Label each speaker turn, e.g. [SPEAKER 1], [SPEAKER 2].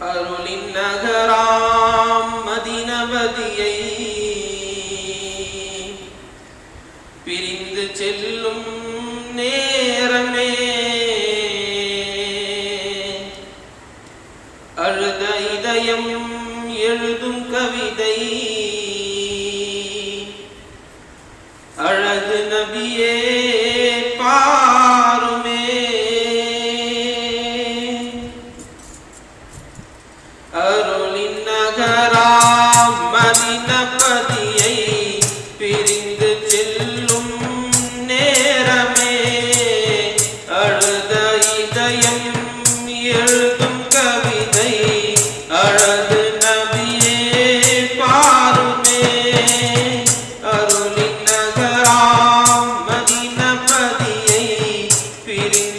[SPEAKER 1] அருளின் நகராம் மதினபதியை